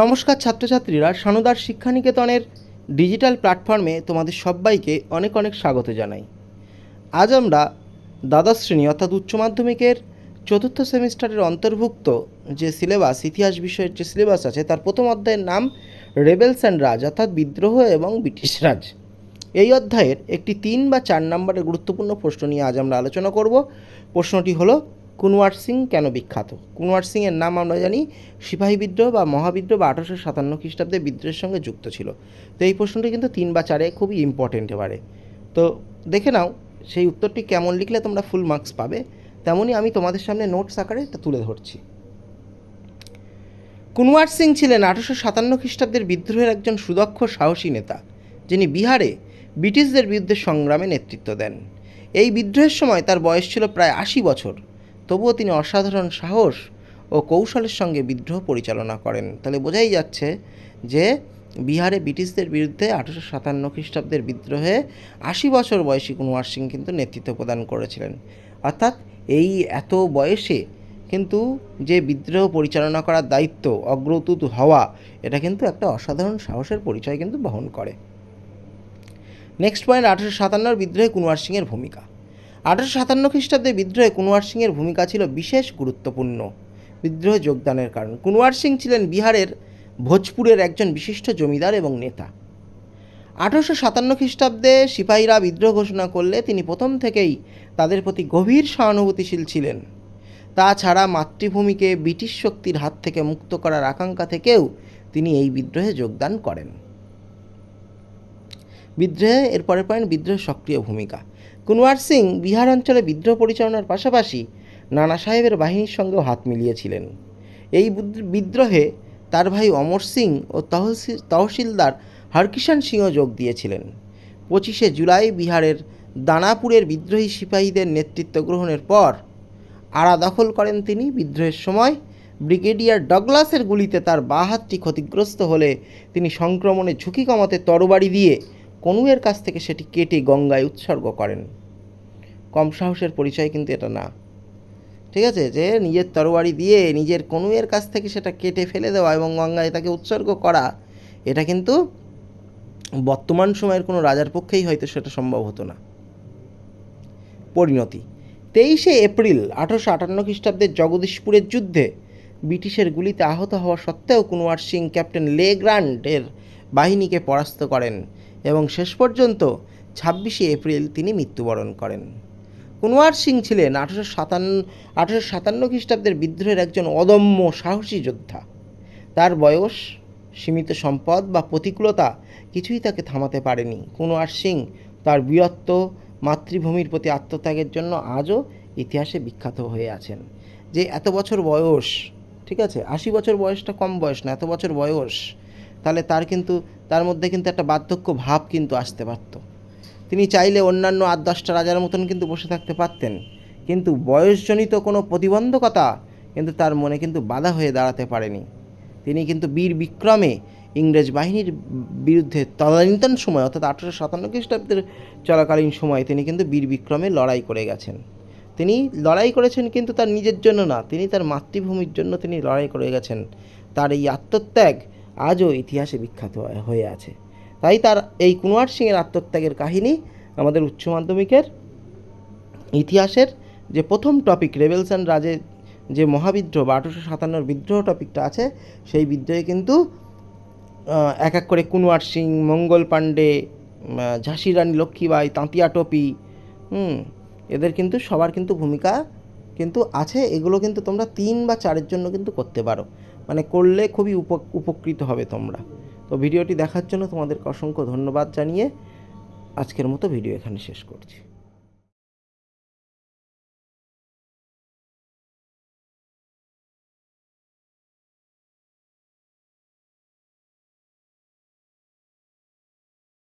নমস্কার ছাত্রছাত্রীরা, সানুদার শিক্ষানিকেতনের ডিজিটাল প্ল্যাটফর্মে তোমাদের সবাইকে অনেক অনেক স্বাগত জানাই। আজ আমরা দ্বাদশ শ্রেণি অর্থাৎ উচ্চ মাধ্যমিকের চতুর্থ সেমিস্টারের অন্তর্ভুক্ত যে সিলেবাস, ইতিহাস বিষয়ের যে সিলেবাস আছে, তার প্রথম অধ্যায়ের নাম রেবেলস অ্যান্ড রাজ অর্থাৎ বিদ্রোহ এবং ব্রিটিশ রাজ। এই অধ্যায়ের একটি তিন বা চার নম্বরের গুরুত্বপূর্ণ প্রশ্ন নিয়ে আজ আমরা আলোচনা করব। প্রশ্নটি হলো কুনওয়ার সিং কেন বিখ্যাত? কুনওয়ার সিংয়ের নাম আমরা জানি সিপাহী বিদ্রোহ বা মহাবিদ্রোহ বা আঠারোশো সাতান্ন খ্রিস্টাব্দে বিদ্রোহের সঙ্গে যুক্ত ছিল। তো এই প্রশ্নটি কিন্তু তিন বা চারে খুবই ইম্পর্টেন্ট এবারে। তো দেখে নাও, সেই উত্তরটি কেমন লিখলে তোমরা ফুল মার্কস পাবে। তেমনই আমি তোমাদের সামনে নোটস আকারে এটা তুলে ধরছি। কুনওয়ার সিং ছিলেন আঠারোশো সাতান্ন খ্রিস্টাব্দের বিদ্রোহের একজন সুদক্ষ সাহসী নেতা, যিনি বিহারে ব্রিটিশদের বিরুদ্ধে সংগ্রামে নেতৃত্ব দেন। এই বিদ্রোহের সময় তার বয়স ছিল প্রায় আশি বছর। তবুও তিনি অসাধারণ সাহস ও কৌশলের সঙ্গে বিদ্রোহ পরিচালনা করেন। তাহলে বোঝাই যাচ্ছে যে বিহারে ব্রিটিশদের বিরুদ্ধে আঠারোশো সাতান্ন খ্রিস্টাব্দের বিদ্রোহে আশি বছর বয়সী কুনওয়ার সিং কিন্তু নেতৃত্ব প্রদান করেছিলেন। অর্থাৎ এই এত বয়সে কিন্তু যে বিদ্রোহ পরিচালনা করার দায়িত্ব অগ্রতুত হওয়া, এটা কিন্তু একটা অসাধারণ সাহসের পরিচয় কিন্তু বহন করে। নেক্সট পয়েন্ট, আঠারোশো সাতান্নর বিদ্রোহে কুনওয়ার সিংয়ের ভূমিকা। আঠারোশো সাতান্ন খ্রিস্টাব্দে বিদ্রোহে কুনওয়ার সিংয়ের ভূমিকা ছিল বিশেষ গুরুত্বপূর্ণ। বিদ্রোহে যোগদানের কারণ। কুনওয়ার সিং ছিলেন বিহারের ভোজপুরের একজন বিশিষ্ট জমিদার এবং নেতা। আঠারোশো সাতান্ন খ্রিস্টাব্দে সিপাহীরা বিদ্রোহ ঘোষণা করলে তিনি প্রথম থেকেই তাদের প্রতি গভীর সহানুভূতিশীল ছিলেন। তাছাড়া মাতৃভূমিকে ব্রিটিশ শক্তির হাত থেকে মুক্ত করার আকাঙ্ক্ষা থেকেও তিনি এই বিদ্রোহে যোগদান করেন। বিদ্রোহে এর পরের পয়েন্ট বিদ্রোহের সক্রিয় ভূমিকা। কুনওয়ার সিং বিহার অঞ্চলে বিদ্রোহ পরিচালনার পাশাপাশি নানা সাহেবের বাহিনীর সঙ্গেও হাত মিলিয়েছিলেন। এই বিদ্রোহে তার ভাই অমর সিং ও তহসিল তহসিলদার হরকিষাণ সিংহ যোগ দিয়েছিলেন। পঁচিশে জুলাই বিহারের দানাপুরের বিদ্রোহী সিপাহীদের নেতৃত্ব গ্রহণের পর আড়া দখল করেন তিনি বিদ্রোহের সময়। ব্রিগেডিয়ার ডগলাসের গুলিতে তার বাঁ হাতটি ক্ষতিগ্রস্ত হলে তিনি সংক্রমণের ঝুঁকি কমাতে তরবারি দিয়ে কনুয়ের কাছ থেকে সেটি কেটে গঙ্গায় উৎসর্গ করেন। কম সাহসের পরিচয় কিন্তু এটা না। ঠিক আছে? যে নিজের তরবারি দিয়ে নিজের কনুয়ের কাছ থেকে সেটা কেটে ফেলে দেওয়া এবং গঙ্গায় তাকে উৎসর্গ করা, এটা কিন্তু বর্তমান সময়ের কোনো রাজার পক্ষেই হয়তো সেটা সম্ভব হতো না। পরিণতি। তেইশে এপ্রিল আঠারোশো আটান্ন খ্রিস্টাব্দের জগদীশপুরের যুদ্ধে ব্রিটিশের গুলিতে আহত হওয়া সত্ত্বেও কুনওয়ার সিং ক্যাপ্টেন লে গ্রান্টের বাহিনীকে পরাস্ত করেন। এবং শেষ পর্যন্ত ছাব্বিশে এপ্রিল তিনি মৃত্যুবরণ করেন। কুনওয়ার সিং ছিলেন আঠারোশো সাতান্ন আঠারোশো সাতান্ন খ্রিস্টাব্দের বিদ্রোহের একজন অদম্য সাহসী যোদ্ধা। তার বয়স, সীমিত সম্পদ বা প্রতিকূলতা কিছুই তাকে থামাতে পারেনি। কুনওয়ার সিং তার বীরত্ব, মাতৃভূমির প্রতি আত্মত্যাগের জন্য আজও ইতিহাসে বিখ্যাত হয়ে আছেন। যে এত বছর বয়স, ঠিক আছে? আশি বছর বয়সটা কম বয়স না, এত বছর বয়স, তাহলে তার কিন্তু তার মধ্যে কিন্তু একটা বার্ধক্য ভাব কিন্তু আসতে পারতো। তিনি চাইলে অন্যান্য আট, দশটা রাজার মতন কিন্তু বসে থাকতে পারতেন। কিন্তু বয়সজনিত কোনো প্রতিবন্ধকতা কিন্তু তার মনে কিন্তু বাধা হয়ে দাঁড়াতে পারেনি। তিনি কিন্তু বীর বিক্রমে ইংরেজ বাহিনীর বিরুদ্ধে তদানীন্তন সময়, অর্থাৎ আঠারোশো সাতান্ন খ্রিস্টাব্দের চলাকালীন সময়ে তিনি কিন্তু বীর বিক্রমে লড়াই করে গেছেন। তিনি লড়াই করেছেন কিন্তু তার নিজের জন্য না, তিনি তার মাতৃভূমির জন্য তিনি লড়াই করে গেছেন। তার এই আত্মত্যাগ আজও ইতিহাসে বিখ্যাত হয়ে- আছে। তাই তার এই কুনওয়ার সিংয়ের আত্মত্যাগের কাহিনী আমাদের উচ্চ মাধ্যমিকের ইতিহাসের যে প্রথম টপিক, রেবেলস অ্যান্ড রাজের যে মহাবিদ্রোহ বা আঠারোশো সাতান্নর বিদ্রোহ টপিকটা আছে, সেই বিদ্রোহে কিন্তু এক এক করে কুনওয়ার সিং, মঙ্গল পাণ্ডে ঝাঁসি রানী লক্ষ্মীবাই তাঁতিয়া টপি, হুম, এদের কিন্তু সবার কিন্তু ভূমিকা কিন্তু আছে, এগুলো কিন্তু তোমরা তিন বা চারের জন্য কিন্তু করতে পারো। মানে করলে খুবই উপ, উপকৃত হবে তোমরা। তো ভিডিওটি দেখার জন্য তোমাদেরকে অসংখ্য ধন্যবাদ জানিয়ে আজকের মতো ভিডিও এখানে শেষ করছি।